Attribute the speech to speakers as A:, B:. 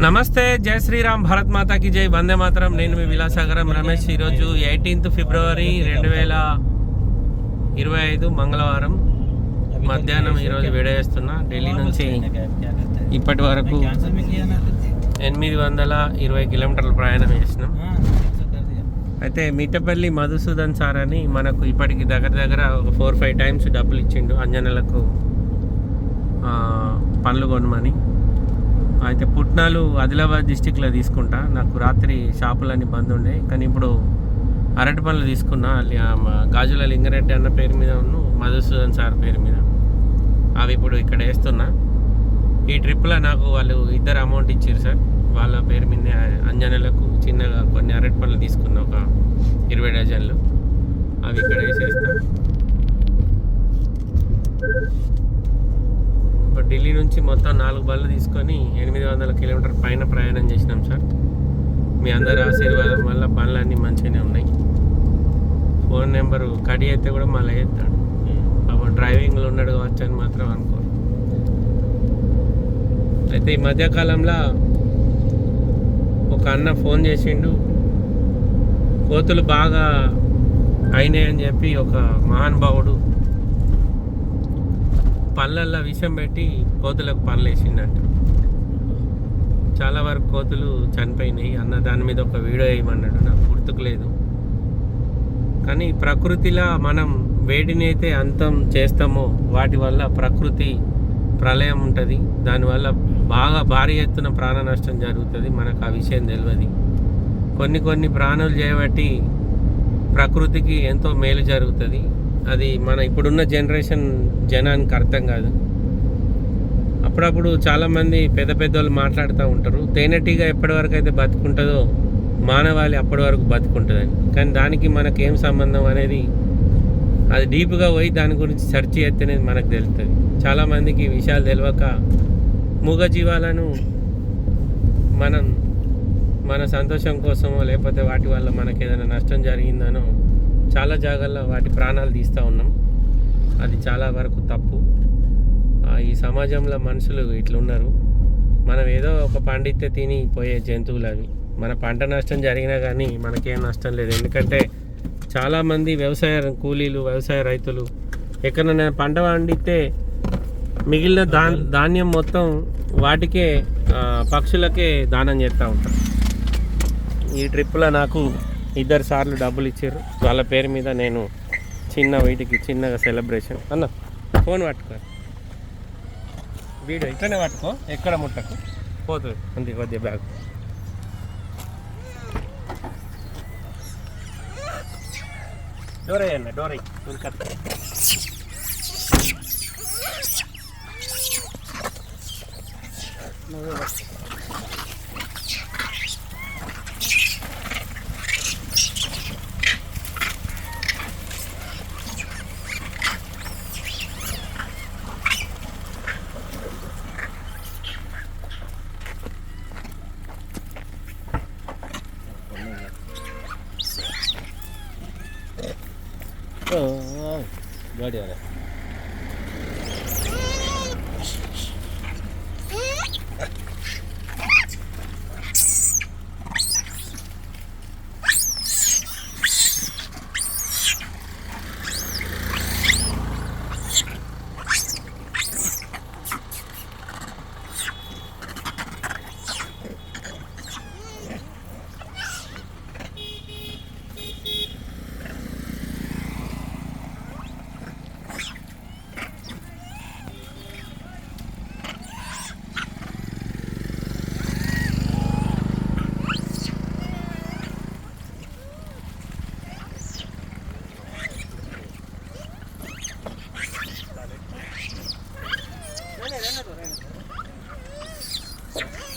A: నమస్తే జై శ్రీరామ్ భారత్ మాతాకి జై వందే మాతరం. నేను మీ విలాసాగరం రమేష్. ఈరోజు ఎయిటీన్త్ ఫిబ్రవరి రెండు వేల ఇరవై ఐదు మంగళవారం. మధ్యాహ్నం ఈరోజు వేడేస్తున్నా ఢిల్లీ నుంచి ఇప్పటి వరకు ఎనిమిది వందల ఇరవై కిలోమీటర్ల ప్రయాణం చేసినాం. అయితే మిట్టపల్లి మధుసూదన్ సార్ అని మనకు ఇప్పటికి దగ్గర దగ్గర ఒక ఫోర్ ఫైవ్ టైమ్స్ డబ్బులు ఇచ్చిండు. అంజనలకు పనులు కొనమని. అయితే పుట్నాలు ఆదిలాబాద్ డిస్టిక్లో తీసుకుంటా. నాకు రాత్రి షాపులన్నీ బంద్ ఉండే. కానీ ఇప్పుడు అరటి పండ్లు తీసుకున్నా. గాజుల లింగరెడ్డి అన్న పేరు మీద ఉన్న మధుసూదన్ సార్ పేరు మీద. అవి ఇప్పుడు ఇక్కడ వేస్తున్నా. ఈ ట్రిప్లో నాకు వాళ్ళు ఇద్దరు అమౌంట్ ఇచ్చారు సార్. వాళ్ళ పేరు మీద అంజనలకు చిన్నగా కొన్ని అరటి పనులు తీసుకున్న ఒక ఇరవై డజన్లు. అవి ఇక్కడ వేసేస్తాం. ఢిల్లీ నుంచి మొత్తం నాలుగు బళ్ళు తీసుకొని ఎనిమిది వందల కిలోమీటర్ పైన ప్రయాణం చేసినాం సార్. మీ అందరి ఆశీర్వాదం వల్ల పనులన్నీ మంచిగానే ఉన్నాయి. ఫోన్ నెంబరు కడి అయితే కూడా మళ్ళీ వేస్తాడు. పాపం డ్రైవింగ్లో ఉన్నాడు కావచ్చు అని మాత్రం అనుకో అయితే ఈ మధ్యకాలంలో ఒక అన్న ఫోన్ చేసిండు. కోతులు బాగా అయినాయని చెప్పి ఒక మహానుభావుడు పళ్ళల్లో విషం పెట్టి కోతులకు పనులు వేసిందంట చాలా వరకు కోతులు చనిపోయినాయి. అన్న దాని మీద ఒక వీడియో వేయమన్నాడు నాకు గుర్తుకులేదు కానీ ప్రకృతిలో మనం వేడిని అయితే అంతం చేస్తామో వాటి వల్ల ప్రకృతి ప్రళయం ఉంటుంది. దానివల్ల బాగా భారీ ఎత్తున ప్రాణ నష్టం జరుగుతుంది. మనకు ఆ విషయం తెలియదు కొన్ని కొన్ని ప్రాణులు చేయబట్టి ప్రకృతికి ఎంతో మేలు జరుగుతుంది. అది మన ఇప్పుడున్న జనరేషన్ జనానికి అర్థం కాదు. అప్పుడప్పుడు చాలామంది పెద్ద పెద్దోళ్ళు మాట్లాడుతూ ఉంటారు. తేనెటీగ ఎప్పటి వరకు అయితే బతుకుంటుందో మానవాళి అప్పటి వరకు బతుకుంటుందని. కానీ దానికి మనకేం ఏం సంబంధం అనేది అది డీప్గా పోయి దాని గురించి సెర్చ్ చేస్తేనే మనకు తెలుస్తుంది. చాలామందికి విషయాలు తెలియక మూగజీవాలను మనం మన సంతోషం కోసమో లేకపోతే వాటి వల్ల మనకు ఏదైనా నష్టం జరిగిందనో చాలా జాగాల్లో వాటి ప్రాణాలు తీస్తూ ఉన్నాం. అది చాలా వరకు తప్పు. ఈ సమాజంలో మనుషులు ఇట్లున్నారు మనం ఏదో ఒక పండితే తిని పోయే జంతువులు అవి. మన పంట నష్టం జరిగినా కానీ మనకేం నష్టం లేదు. ఎందుకంటే చాలామంది వ్యవసాయ కూలీలు వ్యవసాయ రైతులు ఎక్కడైనా పంట పండితే మిగిలిన దా ధాన్యం మొత్తం వాటికే పక్షులకే దానం చేస్తూ ఉంటాం ఈ ట్రిప్లో నాకు ఇద్దరు సార్లు డబ్బులు ఇచ్చారు. వాళ్ళ పేరు మీద నేను చిన్న వీటికి చిన్నగా సెలబ్రేషన్ అన్న ఫోన్ పట్టుకో. వీడియో ఇట్లనే పట్టుకో. ఎక్కడ ముట్టకు? పోతుంది. అంతే కొద్దిగా బ్యాగ్ డోర్ అయ్యన్న డోర్ అయ్యి 어, 머리 어래. Thank you.